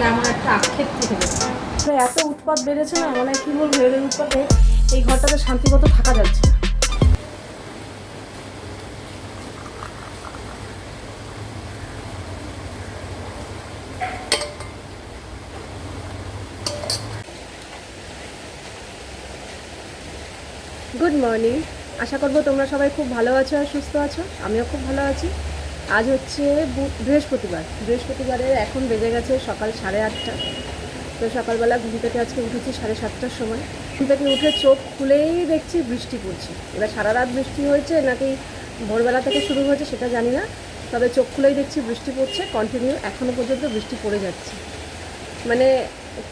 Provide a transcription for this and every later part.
মানে আমার একটা আক্ষেপ থেকে তো এত উৎপাত বেড়েছে না মানে কি বলব এদের উৎপাতে এই ঘরটাতে শান্তিমতো থাকা যাচ্ছে না। গুড মর্নিং আশা করব তোমরা সবাই খুব ভালো আছো আর সুস্থ আছো। আমিও খুব ভালো আছি। আজ হচ্ছে বৃহস্পতিবার। বৃহস্পতিবারের এখন বেজে গেছে সকাল সাড়ে আটটা। তো সকালবেলা ঘুম থেকে আজকে উঠেছি সাড়ে সাতটার সময়। ঘুম থেকে উঠে চোখ খুলেই দেখছি বৃষ্টি পড়ছে। এবার সারা রাত বৃষ্টি হয়েছে নাকি ভোরবেলা থেকে শুরু হয়েছে সেটা জানি না। তবে চোখ খুলেই দেখছি বৃষ্টি পড়ছে কন্টিনিউ এখনও পর্যন্ত বৃষ্টি পড়ে যাচ্ছে। মানে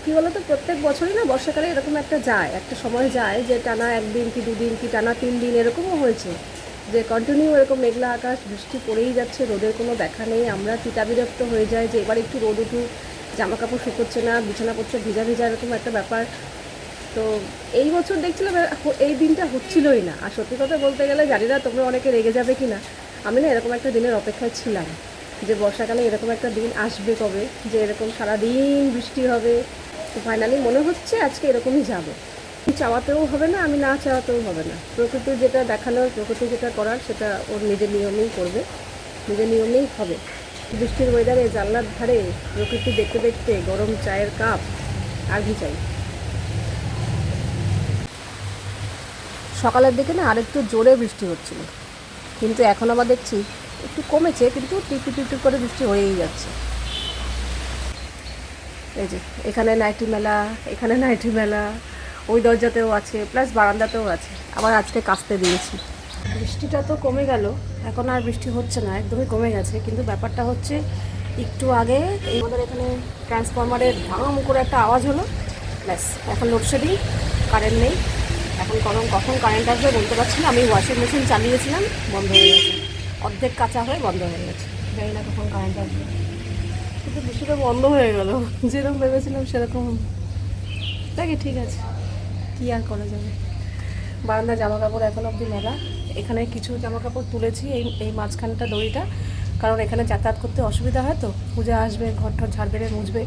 কী বলো তো প্রত্যেক বছরই না বর্ষাকালে এরকম একটা যায়, একটা সময় যায় যে টানা একদিন কি দুদিন কি টানা তিন দিন এরকমও হয়েছে। যে কন্টিনিউ এরকম মেঘলা আকাশ, বৃষ্টি পড়েই যাচ্ছে, রোদের কোনো দেখা নেই। আমরা চিতাবিরক্ত হয়ে যাই যে এবার একটু রোদ উঠুক জামা কাপড় শুকোচ্ছে না বিছানাপত্র ভিজা ভিজা এরকম একটা ব্যাপার। তো এই বছর দেখছিলাম এই দিনটা হচ্ছিলই না। আর সত্যি কথা বলতে গেলে জানি না তোমরা অনেকে রেগে যাবে কি না আমি না এরকম একটা দিনের অপেক্ষায় ছিলাম যে বর্ষাকালে এরকম একটা দিন আসবে কবে, যে এরকম সারাদিন বৃষ্টি হবে। তো ফাইনালি মনে হচ্ছে আজকে এরকমই যাবে। চাওয়াতেও হবে না, আমি না চাওয়াতেও হবে না। প্রকৃতি যেটা দেখানোর প্রকৃতি যেটা করার, সেটা ওর নিজের নিয়মেই করবে। নিজের নিয়মেই হবে। বৃষ্টির ওয়েদারে জানলার ধারে প্রকৃতি দেখতে দেখতে গরম চায়ের কাপ কি চাই? সকালের দিকে না আরেকটু জোরে বৃষ্টি হচ্ছিল। কিন্তু এখন আবার দেখছি একটু কমেছে, কিন্তু টিপি টিপি করে বৃষ্টি হয়েই যাচ্ছে। এই যে, এখানে নাইটি মেলা, এখানে নাইটি মেলা ওই দরজাতেও আছে প্লাস বারান্দাতেও আছে। আবার আজকে কাচতে দিয়েছি। বৃষ্টিটা তো কমে গেল, এখন আর বৃষ্টি হচ্ছে না, একদমই কমে গেছে। কিন্তু ব্যাপারটা হচ্ছে, একটু আগে আমাদের এখানে ট্রান্সফরমারের ধাম করে একটা আওয়াজ হলো। ব্যাস, এখন লোডশেডিং কারেন্ট নেই। এখন কখন কখন কারেন্ট আসবে বলতে পারছি না। আমি ওয়াশিং মেশিন চালিয়েছিলাম, বন্ধ হয়ে গেছে। অর্ধেক কাঁচা হয়ে বন্ধ হয়ে গেছে। জানি না কখন কারেন্ট আসবে। কিন্তু বৃষ্টিটা বন্ধ হয়ে গেল। যেরকম ভেবেছিলাম সেরকম। দেখি ঠিক আছে। কী আর করা যাবে? বারান্দা জামা কাপড় এখন অবধি মেলা। এখানে কিছু জামা কাপড় তুলেছি এই এই মাঝখানটা দড়িটা। কারণ এখানে যাতায়াত করতে অসুবিধা হয় তো। পূজা আসবে ঘর ঠর ঝাড় বেড়ে মুছবে।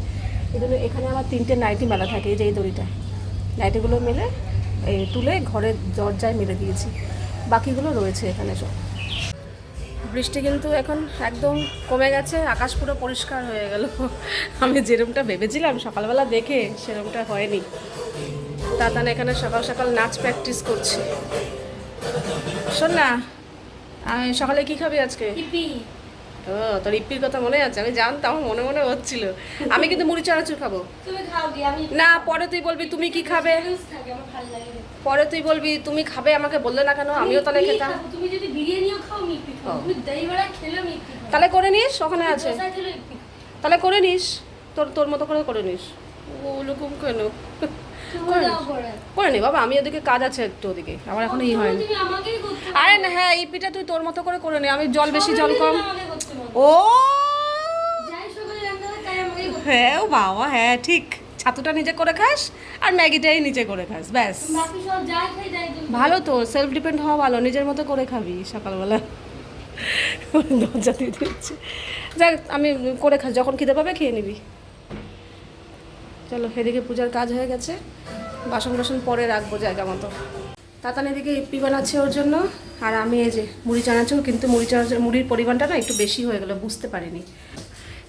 এই জন্য এখানে আমার তিনটে নাইটি মেলা থাকে এই যে এই দড়িটা। নাইটিগুলো মেলে এই তুলে ঘরের দরজায় মেলে দিয়েছি। বাকিগুলো রয়েছে এখানে সব। বৃষ্টি কিন্তু এখন একদম কমে গেছে, আকাশ পুরো পরিষ্কার হয়ে গেল। আমি যেরকমটা ভেবেছিলাম সকালবেলা দেখে সেরকমটা হয়নি। দাদান এখানে সকাল সকাল নাচ প্র্যাকটিস করছে। শোন না আমি সকালে কি খাবি আজকে? ও তোর ইপ্পির কথা মনে আছে? আমি জানতাম মনে মনে হচ্ছিল। আমি কিন্তু মুড়ি চানাচুর খাব। না পরে তুই বলবি তুমি কি খাবে। পরে তুই বলবি তুমি খাবে আমাকে বললে না কেন? আমিও তাহলে খেতাম। তুমি যদি বিরিয়ানিও খাও আমি ইপি খাব। ও। তুমি দই বড়া খেলেও আমি তাহলে করে নিস ওখানে আছে। তাহলে করে নিস তোর তোর মতো করে করে নিস। ওরকম কেন? করে নি বাবা আমি ওদিকে কাজ আছে একটু ওদিকে। আমার এখন ই হয়নি। আমাকেই করতে আরে না হ্যাঁ এই পিঠা তুই তোর মতো করে করে নে। আমি জল বেশি জল কম। ও! হয় ও বাবা হ্যাঁ ঠিক। ছাতুটা নিজে করে খাস আর ম্যাগিটাই নিজে করে খাস ব্যাস। ভালো তো সেলফ ডিপেন্ড হওয়া ভালো নিজের মতো করে খাবি সকালবেলা। দরজা দিয়ে দিচ্ছে। যাক আমি করে খাস যখন খিদে পাবে খেয়ে নিবি। চলো এদিকে পূজার কাজ হয়ে গেছে। বাসন বাসন পরে রাখব জায়গা মতো। তাতান এদিকে ইপি বানাচ্ছে ওর জন্য আর আমি এই যে মুড়ি চানাচুর কিন্তু মুড়ি চানাচুর মুড়ির পরিমাণটা না একটু বেশি হয়ে গেলো বুঝতে পারিনি।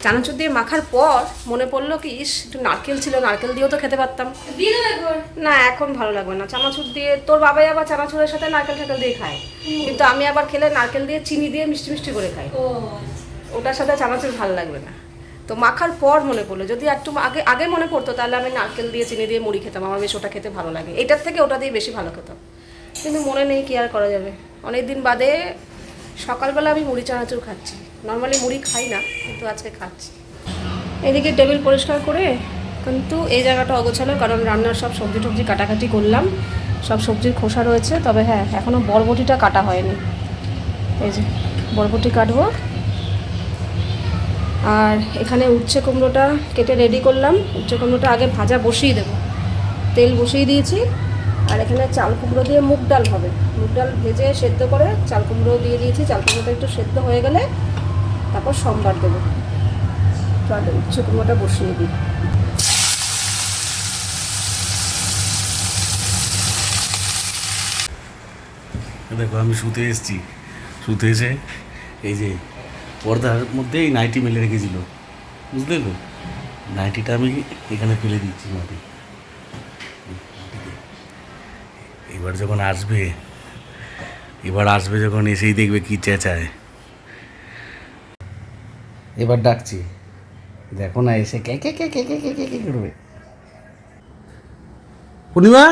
চানাচুর দিয়ে মাখার পর মনে পড়ল কি ইস একটু নারকেল ছিল নারকেল দিয়েও তো খেতে পারতাম। না এখন? ভালো লাগবে না। চানাচুর দিয়ে তোর বাবাই আবার চানাচুরের সাথে নারকেল টাকেল দিয়ে খায়। কিন্তু আমি আবার খেলে নারকেল দিয়ে চিনি দিয়ে মিষ্টি মিষ্টি করে খাই। ওটার সাথে চানাচুর ভালো লাগবে না। তো মাখার পর মনে পড়ল। যদি একটু আগে আগে মনে পড়তো, তাহলে আমি নারকেল দিয়ে, চিনি দিয়ে মুড়ি খেতাম। আমার বেশ ওটা খেতে ভালো লাগে। এটার থেকে ওটা দিয়ে বেশি ভালো খেতাম। কিন্তু মনে নেই কি আর করা যাবে। অনেক দিন বাদে সকালবেলা আমি মুড়ি চানাচুর খাচ্ছি। নর্মালি মুড়ি খাই না, কিন্তু আজকে খাচ্ছি। এদিকে টেবিল পরিষ্কার করে কিন্তু এই জায়গাটা অগোছালো, কারণ রান্নার সব সবজি টবজি কাটাকাটি করলাম। সব সবজির খোসা রয়েছে, তবে হ্যাঁ এখনও বরবটিটা কাটা হয়নি। এই যে, বরবটি কাটবো। আর এখানে উচ্ছে কুমড়োটা কেটে রেডি করলাম। উচ্ছে কুমড়োটা আগে ভাজা বসিয়ে দেবো। তেল বসিয়ে দিয়েছি। আর এখানে চাল কুমড়ো দিয়ে মুগ ডাল হবে। মুগ ডাল ভেজে সেদ্ধ করে চাল কুমড়ো দিয়ে দিয়েছি। চাল কুমড়োটা একটু সেদ্ধ হয়ে গেলে তারপর সম্বার দেবো। তো উচ্ছে কুমড়োটা বসিয়ে দিই। দেখো, আমি শুতে এসেছি। শুতে এসে এই যে পর্দার মধ্যে এই নাইটি মেলে রেখেছিল। বুঝলে তো? নাইটিটা আমি এখানে ফেলে দিচ্ছি মাটি। এবার যখন আসবে, এবার আসবে যখন এসেই দেখবে কি চেঁচায়। এবার ডাকছি। দেখো না, এসে কে কে কে কে কে কে কে কে করবে? পূর্ণিমা?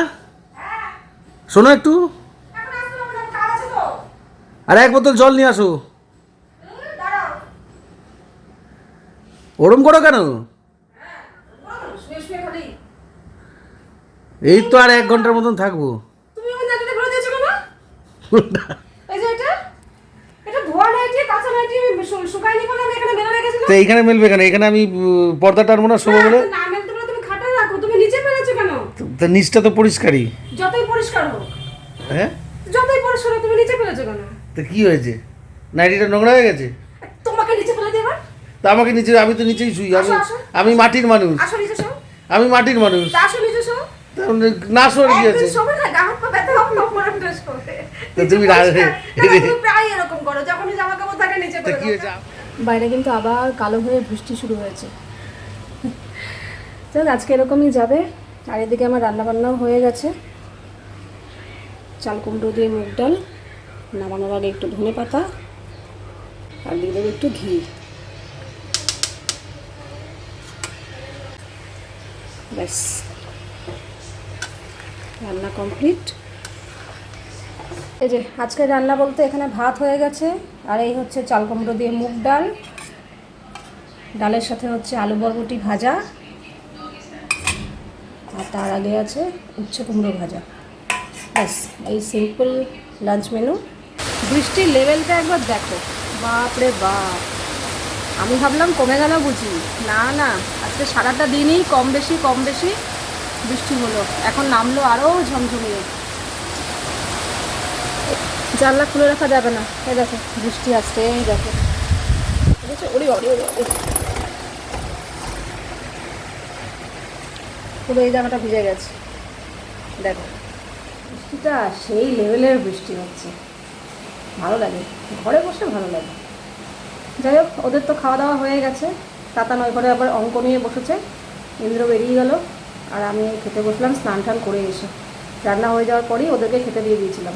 শোনো একটু। আরে এক বোতল জল নিয়ে আসো। ওরম করো কেন? এই তো আর এক ঘণ্টার মতন থাকব। এইখানে মেলবে কেন? এখানে আমি পর্দা টানবো না বলে? তা নিচটা তো পরিষ্কারই। যতই পরিষ্কার হোক। হ্যাঁ? যতই পরিষ্কার তুমি নিচে ফেলেছো কেন? তো কি হয়েছে? নাইটিটা নোংরা হয়ে গেছে? তোমাকে নিচে তা আমাকে নিচে আমি তো নিচেই শুই আমি আমি মাটির মানুষ। আমি মাটির মানুষ। না শোয়ার তুমি বাইরে কিন্তু আবার কালো হয়ে বৃষ্টি শুরু হয়েছে। যাক আজকে এরকমই যাবে। চারিদিকে আমার রান্না বান্নাও হয়ে গেছে। চাল কুমড়ো দিয়ে মুগ ডাল। নামানোর আগে একটু ধনে পাতা আর দিয়ে একটু ঘি। ব্যাস রান্না কমপ্লিট এই যে আজকে রান্না বলতে এখানে ভাত হয়ে গেছে, আর এই হচ্ছে চাল কুমড়ো দিয়ে মুগ ডাল। ডালের সাথে হচ্ছে আলু বরবটি ভাজা। আর তার আগে আছে উচ্ছে কুমড়ো ভাজা। ব্যাস, এই সিম্পল লাঞ্চ মেনু বৃষ্টির লেভেলটা একবার দেখো। বাপরে বাপ। আমি ভাবলাম কমে গেল বুঝি। না না, আজকে সারাটা দিনই কম বেশি কম বেশি বৃষ্টি হলো। এখন নামলো আরও ঝমঝমিয়ে। জানলা খুলে রাখা যাবে না। এই দেখো, বৃষ্টি আসছে, এই দেখো। ঠিক আছে ওরে। পুরো এই জায়গাটা ভিজে গেছে। দেখো, বৃষ্টিটা সেই লেভেলের বৃষ্টি হচ্ছে। ভালো লাগে। ঘরে বসে ভালো লাগে। যাই হোক, ওদের তো খাওয়া দাওয়া হয়ে গেছে। তাতা নয় ঘরে আবার অঙ্ক নিয়ে বসেছে। ইন্দ্র বেরিয়ে গেল আর আমি খেতে বসলাম, স্নান টান করে এসে। রান্না হয়ে যাওয়ার পরেই ওদেরকে খেতে দিয়ে দিয়েছিলাম।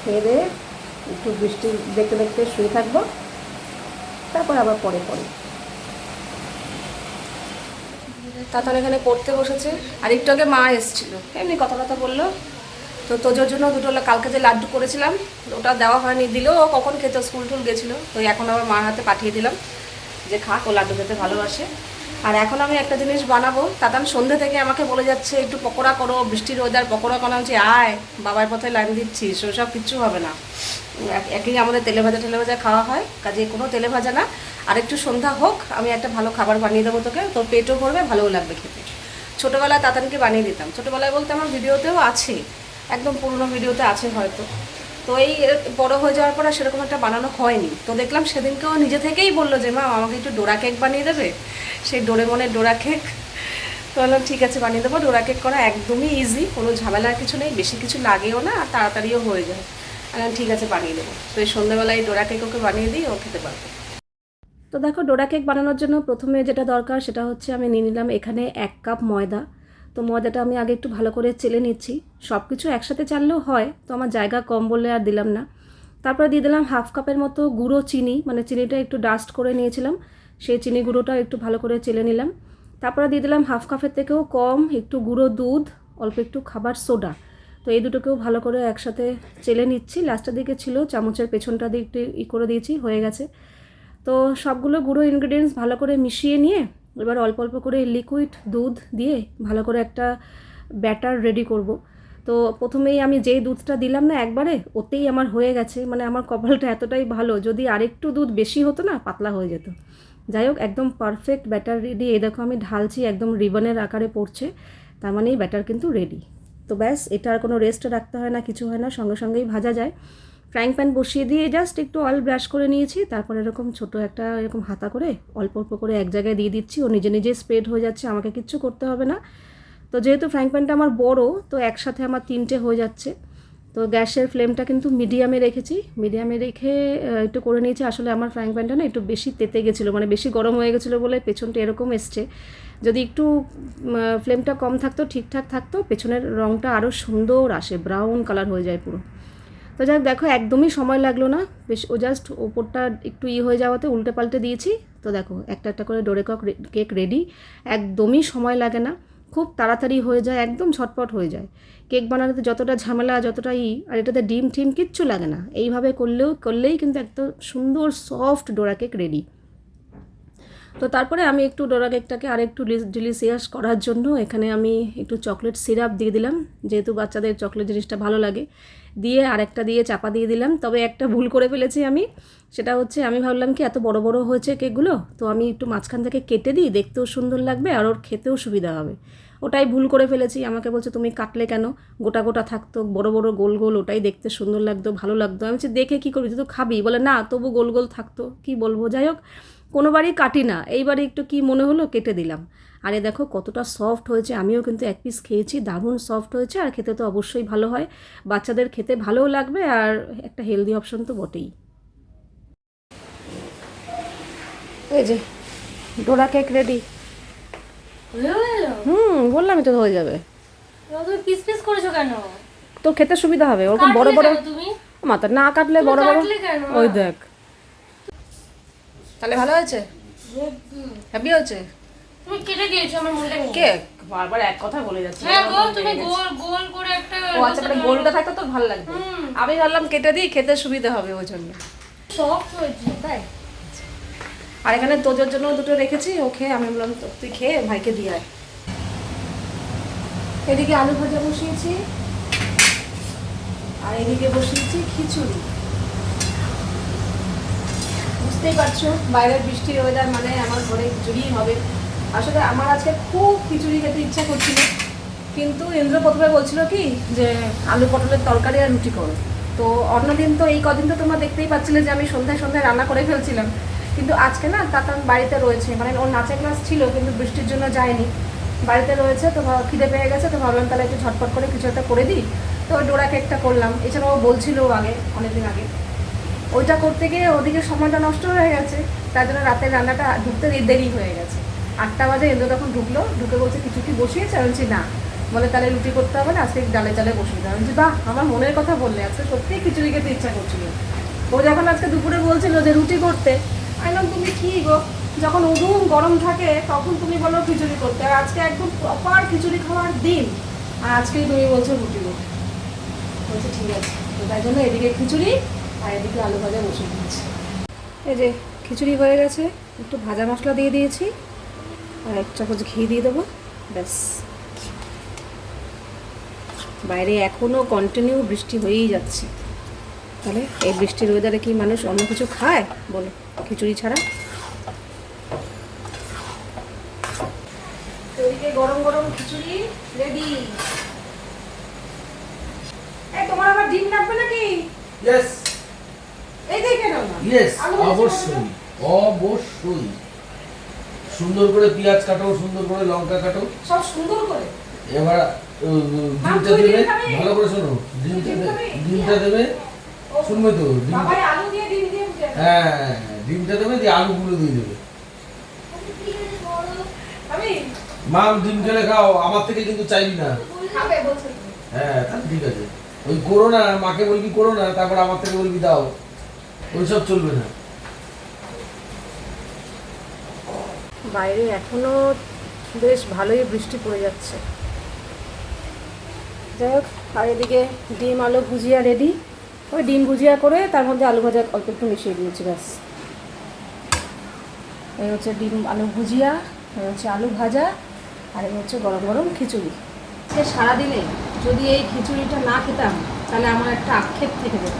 খেয়ে একটু বৃষ্টি দেখতে দেখতে শুয়ে থাকব। তারপর আবার পরে পরে। তাতান এখানে পড়তে বসেছে। আর একটু আগে মা এসেছিল। এমনি কথা কথা বলল। তো তোজোর জন্য দুটো কালকে যে লাড্ডু করেছিলাম, ওটা দেওয়া হয়নি, দিলেও ও কখন খেতে, স্কুল টুল গেছিল, তো এখন আবার মার হাতে পাঠিয়ে দিলাম যে খাক, ও লাড্ডু খেতে ভালোবাসে। আর এখন আমি একটা জিনিস বানাবো তাতান সন্ধ্যে থেকে আমাকে বলে যাচ্ছে, একটু পকোড়া করো বৃষ্টির ওয়েদার পকোড়া করা হচ্ছে আয়, বাবার পথে লাইন দিচ্ছিস ওসব কিচ্ছু হবে না। একই আমাদের তেলে ভাজা টেলে ভাজা খাওয়া হয়, কাজে কোনো তেলে ভাজা না। আর একটু সন্ধ্যা হোক, আমি একটা ভালো খাবার বানিয়ে দেবো তোকে তোর পেটও ভরবে, ভালোও লাগবে খেতে। ছোটোবেলায় তাতানকে বানিয়ে দিতাম। ছোটোবেলায় বলতে আমার ভিডিওতেও আছে একদম পুরনো ভিডিওতে আছে হয়তো। তো এই বড় হয়ে যাওয়ার পর আর সেরকম একটা বানানো হয়নি। তো দেখলাম সেদিনকেও নিজে থেকেই বলল যে, মা, আমাকে একটু ডোরা কেক বানিয়ে দেবে? সেই ডোরে মনের ডোরা কেক? তো বললাম, ঠিক আছে, বানিয়ে দেবো। ডোরা কেক করা একদমই ইজি কোনো ঝামেলার কিছু নেই, বেশি কিছু লাগেও না, আর তাড়াতাড়িও হয়ে যায় বললাম, ঠিক আছে, বানিয়ে দেবো। তো এই সন্ধ্যাবেলায় ডোরা কেক ওকে বানিয়ে দিই ও খেতে পারবে। তো দেখো, ডোরা কেক বানানোর জন্য প্রথমে যেটা দরকার সেটা হচ্ছে আমি নিয়ে নিলাম এখানে এক কাপ ময়দা। তো ময়দাটা আমি আগে একটু ভালো করে চেলে নিচ্ছি। সব কিছু একসাথে চাললেও হয়, তো আমার জায়গা কম বলে আর দিলাম না। তারপরে দিয়ে দিলাম হাফ কাপের মতো গুঁড়ো চিনি মানে চিনিটা একটু ডাস্ট করে নিয়েছিলাম। সেই চিনি গুঁড়োটা একটু ভালো করে চেলে নিলাম। তারপরে দিয়ে দিলাম হাফ কাপের থেকেও কম একটু গুঁড়ো দুধ, অল্প একটু খাবার সোডা। তো এই দুটোকেও ভালো করে একসাথে চেলে নিচ্ছি। লাস্টের দিকে ছিল চামচের পেছনটা দিয়ে একটু ই করে দিয়েছি, হয়ে গেছে। তো সবগুলো গুঁড়ো ইনগ্রিডিয়েন্টস ভালো করে মিশিয়ে নিয়ে এবার অল্প অল্প করে লিকুইড দুধ দিয়ে ভালো করে একটা ব্যাটার রেডি করব। তো প্রথমেই আমি যেই দুধটা দিলাম না একবারে, ওতেই আমার হয়ে গেছে। মানে আমার কপালটা এতটাই ভালো, যদি আরেকটু দুধ বেশি হতো না, পাতলা হয়ে যেত। যাই হোক, একদম পারফেক্ট ব্যাটার রেডি এই দেখো আমি ঢালছি, একদম রিবনের আকারে পড়ছে। তার মানে এই ব্যাটার কিন্তু রেডি তো ব্যাস, এটা আর কোনো রেস্ট রাখতে হয় না, কিছু হয় না, সঙ্গে সঙ্গেই ভাজা যায়। ফ্রাইং প্যান বসিয়ে দিয়ে জাস্ট একটু অয়েল ব্রাশ করে নিয়েছি, তারপর এরকম ছোট একটা এরকম হাতা করে অল্প অল্প করে এক জায়গায় দিয়ে দিচ্ছি, ও নিজে নিজে স্প্রেড হয়ে যাচ্ছে, আমাকে কিচ্ছু করতে হবে না। তো যেহেতু ফ্রাইং প্যানটা আমার বড়, তো একসাথে আমার তিনটে হয়ে যাচ্ছে। তো গ্যাসের ফ্লেমটা কিন্তু মিডিয়ামে রেখেছি, মিডিয়ামে রেখে একটু করে নিয়েছি, আসলে আমার ফ্রাইং প্যানটা না একটু বেশি তেতে গেছিল মানে বেশি গরম হয়ে গেছিল বলে পেছনটা এরকম এসছে। যদি একটু ফ্লেমটা কম থাকতো, ঠিকঠাক থাকতো, পেছনের রঙটা আরও সুন্দর আসে ব্রাউন কালার হয়ে যায় পুরো। তো যাক দেখো, একদমই সময় লাগল না। বেশ, ও জাস্ট ওপরটা একটু ই হয়ে যাওয়াতে উল্টে পাল্টে দিয়েছি। তো দেখো, একটা একটা করে ডোরে কক কেক রেডি একদমই সময় লাগে না। খুব তাড়াতাড়ি হয়ে যায়, একদম ঝটপট হয়ে যায়। কেক বানানোতে যতটা ঝামেলা, যতটা ই, আর এটাতে ডিম টিম কিচ্ছু লাগে না। এইভাবে করলেও, করলেই কিন্তু একদম সুন্দর সফট ডোরা কেক রেডি তো তারপরে আমি একটু ডোরা কেকটাকে আর একটু ডিলিশিয়াস করার জন্য এখানে আমি একটু চকলেট সিরাপ দিয়ে দিলাম। যেহেতু বাচ্চাদের চকলেট জিনিসটা ভালো লাগে। দিয়ে আরেকটা দিয়ে চাপা দিয়ে দিলাম। তবে একটা ভুল করে ফেলেছি আমি। সেটা হচ্ছে আমি ভাবলাম কি, এত বড় বড় হয়েছে কেকগুলো, তো আমি একটু মাঝখান থেকে কেটে দিই, দেখতেও সুন্দর লাগবে আর ওর খেতেও সুবিধা হবে। ওটাই ভুল করে ফেলেছি। আমাকে বলছে, তুমি কাটলে কেন? গোটা গোটা থাকতো, বড় বড় গোল গোল, ওটাই দেখতে সুন্দর লাগতো, ভালো লাগতো। আমি দেখে কী করবি? তুই তো খাবি। বলে, না, তবু গোল গোল থাকতো। কি বলব? যাই হোক কোনোবারই কাটি না। এইবারে একটু কি মনে হলো? কেটে দিলাম। আর এ দেখো কতটা সফট হয়েছে। আমিও কিন্তু এক পিস খেয়েছি দারুণ সফট হয়েছে আর খেতে তো অবশ্যই ভালো হয়। বাচ্চাদের খেতে ভালোও লাগবে আর একটা হেলদি অপশন তো বটেই। এই যে ডোরা কেক রেডি হুম বললামই তো হয়ে যাবে। পিস পিস করেছ কেন? তোর খেতে সুবিধা হবে ওরকম বড় বড় তুমি? মাথা না কাটলে বড় বড় ওই দেখ। তাহলে ভালো হয়েছে? হুম। হ্যাপি হয়েছে? তুমি কেটে দিয়েছ আমার মনটা কেক বারবার এক কথা বলে যাচ্ছে। হ্যাঁ গো তুমি গোল গোল করে একটা ও আচ্ছা মানে গোলটা থাকতো তো ভালো লাগবে। আমি ভাবলাম কেটে দিই খেতে সুবিধা হবে ওই জন্য। সফট হয়েছে তাই? আর এখানে তোজোর জন্য দুটো রেখেছি ও খেয়ে আমি বললাম তো তুই খেয়ে ভাইকে দিয়ে আয়। এদিকে আলু ভাজা বসিয়েছি আর এদিকে বসিয়েছি খিচুড়ি। বুঝতেই পারছ, বাইরের বৃষ্টির ওয়েদার মানে আমার ঘরে খিচুড়ি হবে। আসলে আমার আজকে খুব খিচুড়ি খেতে ইচ্ছা করছিল, কিন্তু ইন্দ্র প্রথমে বলছিল কি যে, আলু পটলের তরকারি আর রুটি করো। তো অন্যদিন তো এই কদিন তো তোমরা দেখতেই পাচ্ছিলে যে আমি সন্ধ্যায় সন্ধ্যায় রান্না করে ফেলছিলাম। কিন্তু আজকে না তাতান বাড়িতে রয়েছে মানে ওর নাচের ক্লাস ছিল, কিন্তু বৃষ্টির জন্য যায়নি। বাড়িতে রয়েছে, তো খিদে পেয়ে গেছে, তো ভাবলাম তাহলে একটু ঝটপট করে কিছু একটা করে দিই। তো ডোরা কেকটা করলাম। এছাড়াও বলছিল আগে, অনেকদিন আগে। ওইটা করতে গিয়ে ওদিকে সময়টা নষ্ট হয়ে গেছে, তার জন্য রাতের রান্নাটা ঢুকতে দেরি হয়ে গেছে। আটটা বাজে ইন্দ্র তখন ঢুকলো, ঢুকে বলছে, কিছু কি বসিয়েছে? আমি বলছি, না। বলে, তাহলে রুটি করতে হবে না, আজকে ডালে চালে বসিয়ে দেওয়া বলছি, বাহ, আমার মনের কথা বললে, আজকে সত্যিই খিচুড়ি খেতে ইচ্ছা করছিল। ও যখন আজকে দুপুরে বলছিল যে রুটি করতে, আমি তুমি কি গো? যখন উদুম গরম থাকে, তখন তুমি বলো খিচুড়ি করতে। আর আজকে একদম প্রপার খিচুড়ি খাওয়ার দিন। আর আজকেই তুমি বলছো রুটি করতে। বলছে, ঠিক আছে। তাই জন্য এদিকে খিচুড়ি আর এদিকে আলু ভাজা বসিয়ে দিয়েছি। এই যে খিচুড়ি হয়ে গেছে একটু ভাজা মশলা দিয়ে দিয়েছি আর এক চামচ ঘি দিয়ে দেবো ব্যাস। বাইরে এখনও কন্টিনিউ বৃষ্টি হয়েই যাচ্ছে। তাহলে এই বৃষ্টির ওয়েদারে কি মানুষ অন্য কিছু খায়? বলো খিচুড়ি ছাড়া। এদিকে গরম গরম খিচুড়ি রেডি এই তোমার আবার ডিম লাগবে নাকি? ইয়েস ইয়েস অবশ্যই অবশ্যই। সুন্দর করে পেঁয়াজ কাটো সুন্দর করে লঙ্কা কাটো। সব সুন্দর করে। এবার ডিমটা দেবে ভালো করে শোনো ডিমটা ডিম ডিমটা দেবে। শুনবে তো ডিম আলু দিয়ে ডিম দিয়ে হ্যাঁ ডিমটা দেবে দিয়ে আলুগুলো দিয়ে দেবে। আমি মা ডিম খেলে খাও আমার থেকে কিন্তু চাইবি না। খাবে বলছে। হ্যাঁ তাহলে ঠিক আছে। ওই করো না মাকে বলবি করো না তারপর আমার থেকে বলবি দাও। ওইসব চলবে না। বাইরে এখনও বেশ ভালোই বৃষ্টি পড়ে যাচ্ছে। যাই হোক, আর এদিকে ডিম, আলু ভুজিয়া রেডি ওই ডিম ভুজিয়া করে তার মধ্যে আলু ভাজা অল্প একটু মিশিয়ে দিয়েছি, ব্যাস। এই হচ্ছে ডিম, আলু ভুজিয়া এই হচ্ছে আলু ভাজা, আর এই হচ্ছে গরম গরম খিচুড়ি। সে সারাদিনে যদি এই খিচুড়িটা না খেতাম, তাহলে আমার একটা আক্ষেপ থেকে যেত।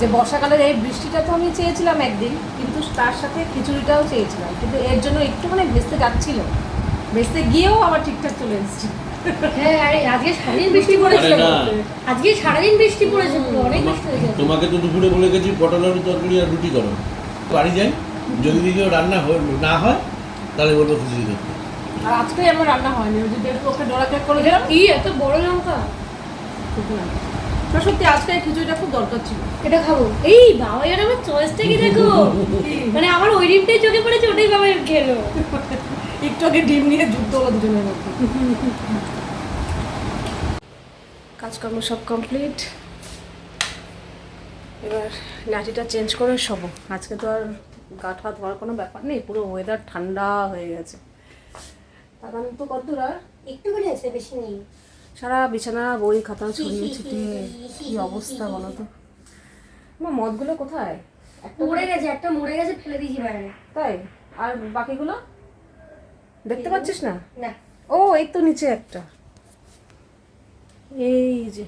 যে বর্ষাকালের এই বৃষ্টিটা তো আমি চেয়েছিলাম একদিন কিন্তু তার সাথে খিচুড়িটাও চেয়েছিলাম। কিন্তু এর জন্য একটুখানি ভেস্তে যাচ্ছিল। ভেস্তে গিয়েও আবার ঠিকঠাক চলে এসেছি। হ্যাঁ আরে আজকে সারাদিন বৃষ্টি পড়েছিল। আজকে সারাদিন বৃষ্টি পড়েছে অনেক বৃষ্টি তোমাকে তো দুপুরে বলে গেছি পটল আলু তরকারি আর রুটি করো। বাড়ি যাই যদি রান্না না হয় তাহলে বলব খিচুড়ি করতে। আর আজকেই আমার রান্না হয়নি ওই যে একটু ওকে ডোরা কেক করে দিলাম কি এত বড় লঙ্কা। না সত্যি আজকে খিচুড়িটা খুব দরকার ছিল। এটা খাব। এই বাবা এর আমার চয়েসটা কি দেখো? মানে আমার ওই ডিমটাই চোখে পড়েছে ওটাই বাবা খেলো। একটু আগে ডিম নিয়ে যুদ্ধ হলো দুজনের মধ্যে। কাজকর্ম সব কমপ্লিট এবার নাটিটা চেঞ্জ করে শোবো। আজকে তো আর গা ঠা ধোয়ার কোনো ব্যাপার নেই পুরো ওয়েদার ঠান্ডা হয়ে গেছে। তার তো কতদূর আর একটু করে আছে বেশি নেই। সারা বিছানা বই খাতা ছড়িয়ে ছিটিয়ে কি অবস্থা বলো তো? আমার মদগুলো কোথায়? একটা মরে গেছে একটা মরে গেছে ফেলে দিয়েছি বাইরে। তাই? আর বাকিগুলো? দেখতে পাচ্ছিস না? না। ও এই তো নিচে একটা। এই যে।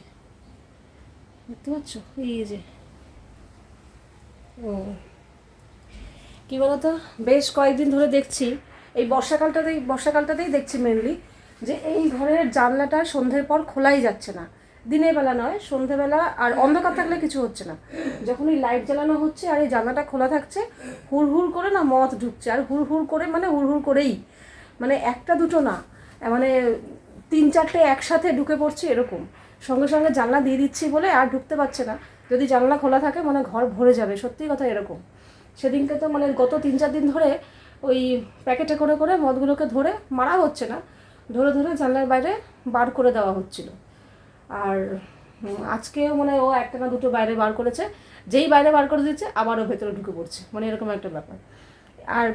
দেখতে পাচ্ছ? এই যে। ও। কি বলতো? বেশ কয়েকদিন ধরে দেখছি। এই বর্ষাকালটাতেই বর্ষাকালটাতেই দেখছি মেনলি যে এই ঘরের জানলাটা সন্ধ্যের পর খোলাই যাচ্ছে না। দিনের বেলা নয়, সন্ধ্যেবেলা আর অন্ধকার থাকলে কিছু হচ্ছে না। যখন এই লাইট জ্বালানো হচ্ছে আর এই জানলাটা খোলা থাকছে, হুড় হুড় করে না মদ ঢুকছে আর হুড় হুড় করে মানে হুড় হুড় করেই। মানে একটা দুটো না মানে তিন চারটে একসাথে ঢুকে পড়ছে এরকম। সঙ্গে সঙ্গে জানলা দিয়ে দিচ্ছি বলে আর ঢুকতে পারছে না। যদি জানলা খোলা থাকে মানে ঘর ভরে যাবে, সত্যি কথা এরকম। সেদিনকে তো মানে গত তিন চার দিন ধরে ওই প্যাকেটে করে করে মদগুলোকে ধরে মারা হচ্ছে না। ধরে ধরে জানলার বাইরে বার করে দেওয়া হচ্ছিল। আর আজকেও মানে ও একটা না দুটো বাইরে বার করেছে। যেই বাইরে বার করে দিচ্ছে আবারও ভেতরে ঢুকে পড়ছে। মানে এরকম একটা ব্যাপার। আর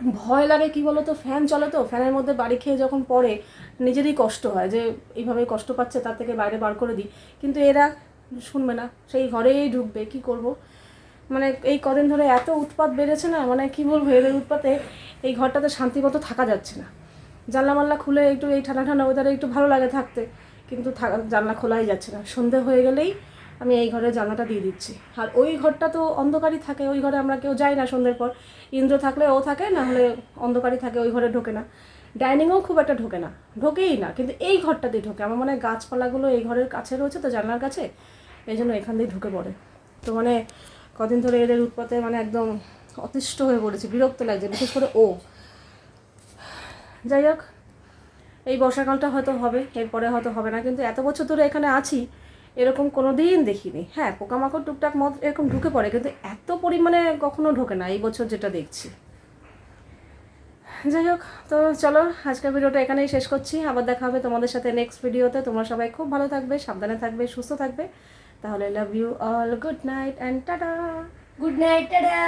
ভয় লাগে কি বলতো, ফ্যান চলে তো, ফ্যানের মধ্যে বাড়ি খেয়ে যখন পড়ে, নিজেরই কষ্ট হয় যে এইভাবে কষ্ট পাচ্ছে, তার থেকে বাইরে বার করে দিই। কিন্তু এরা শুনবে না, সেই ঘরেই ঢুকবে, কি করব? মানে এই কদিন ধরে এত উৎপাত বেড়েছে না মানে কি বলব, এদের উৎপাতে এই ঘরটাতে শান্তিমতো থাকা যাচ্ছে না। জানলা মাল্লা খুলে একটু এই ঠান্ডা ঠান্ডা ওয়েদারে একটু ভালো লাগে থাকতে, কিন্তু জানলা খোলাই যাচ্ছে না। সন্ধে হয়ে গেলেই আমি এই ঘরে জানলাটা দিয়ে দিচ্ছি। আর ওই ঘরটা তো অন্ধকারই থাকে, ওই ঘরে আমরা কেউ যাই না সন্ধ্যের পর। ইন্দ্র থাকলে ও থাকে, না হলে অন্ধকারই থাকে, ওই ঘরে ঢোকে না। ডাইনিংয়েও খুব একটা ঢোকে না, ঢোকেই না, কিন্তু এই ঘরটাতেই ঢোকে। আমার মনে হয় গাছপালাগুলো এই ঘরের কাছে রয়েছে তো, জানলার কাছে? এই জন্য এখান দিয়ে ঢুকে পড়ে। তো মানে কদিন ধরে এদের উৎপাতে মানে একদম অতিষ্ঠ হয়ে পড়েছে, বিরক্ত লাগছে, বিশেষ করে ও। যাই হোক, এই বর্ষাকালটা হয়তো হবে, এরপরে হয়তো হবে না, কিন্তু এত বছর ধরে এখানে আছি, এরকম কোনো দিন দেখিনি। হ্যাঁ পোকামাকড়, টুকটাক মত এরকম ঢুকে পড়ে, কিন্তু এত পরিমাণে কখনো ঢোকে না এই বছর যেটা দেখছি। যাই হোক, তো চলো, আজকের ভিডিওটা এখানেই শেষ করছি। আবার দেখা হবে তোমাদের সাথে নেক্সট ভিডিওতে তোমরা সবাই খুব ভালো থাকবে, সাবধানে থাকবে, সুস্থ থাকবে। তাহলে love you all good night and tata good night tata